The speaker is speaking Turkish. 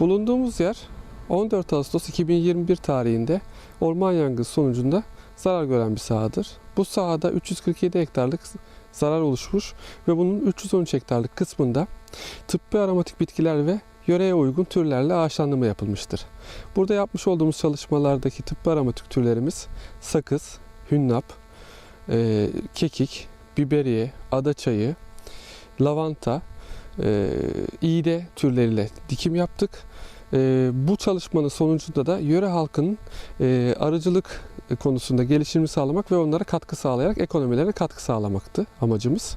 Bulunduğumuz yer 14 Ağustos 2021 tarihinde orman yangını sonucunda zarar gören bir sahadır. Bu sahada 347 hektarlık zarar oluşmuş ve bunun 313 hektarlık kısmında tıbbi aromatik bitkiler ve yöreye uygun türlerle ağaçlandırma yapılmıştır. Burada yapmış olduğumuz çalışmalardaki tıbbi aromatik türlerimiz sakız, hünnap, e, kekik, biberiye, adaçayı, lavanta, e, iğde türleriyle dikim yaptık. E, bu çalışmanın sonucunda da yöre halkının e, arıcılık konusunda gelişimini sağlamak ve onlara katkı sağlayarak ekonomilerine katkı sağlamaktı amacımız.